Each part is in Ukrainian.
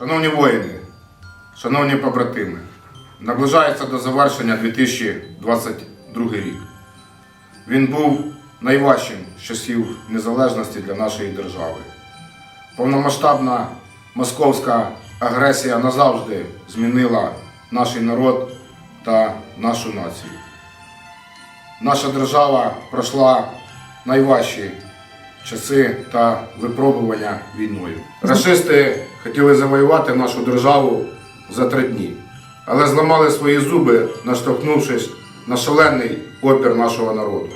Шановні воїни, шановні побратими, наближається до завершення 2022 рік. Він був найважчим з часів незалежності для нашої держави. Повномасштабна московська агресія назавжди змінила наш народ та нашу націю. Наша держава пройшла найважчі часи та випробування війною. Рашисти хотіли завоювати нашу державу за три дні, але зламали свої зуби, наштовхнувшись на шалений опір нашого народу.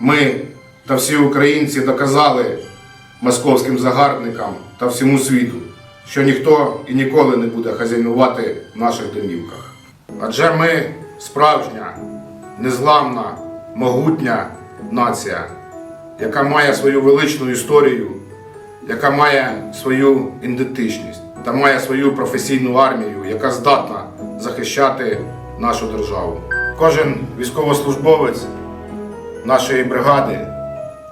Ми та всі українці доказали московським загарбникам та всьому світу, що ніхто і ніколи не буде хазяйнувати в наших домівках. Адже ми справжня, незламна, могутня нація, яка має свою величну історію, яка має свою ідентичність та має свою професійну армію, яка здатна захищати нашу державу. Кожен військовослужбовець нашої бригади,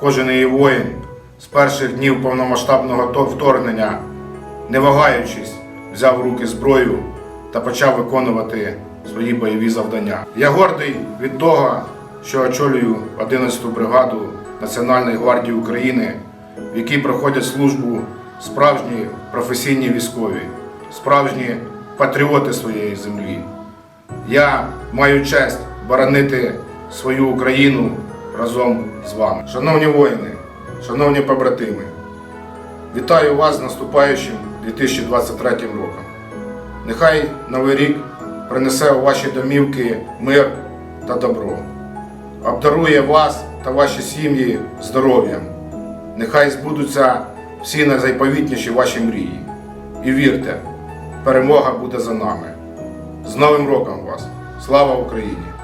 кожен її воїн з перших днів повномасштабного вторгнення, не вагаючись, взяв в руки зброю та почав виконувати свої бойові завдання. Я гордий від того, що очолюю 11-ту бригаду Національної гвардії України, в якій проходять службу справжні професійні військові, справжні патріоти своєї землі. Я маю честь боронити свою Україну разом з вами. Шановні воїни, шановні побратими, вітаю вас з наступаючим 2023 роком. Нехай Новий рік принесе у ваші домівки мир та добро, обдарує вас та ваші сім'ї здоров'ям. Нехай збудуться всі найзайповітніші ваші мрії. І вірте, перемога буде за нами. З Новим роком вас! Слава Україні!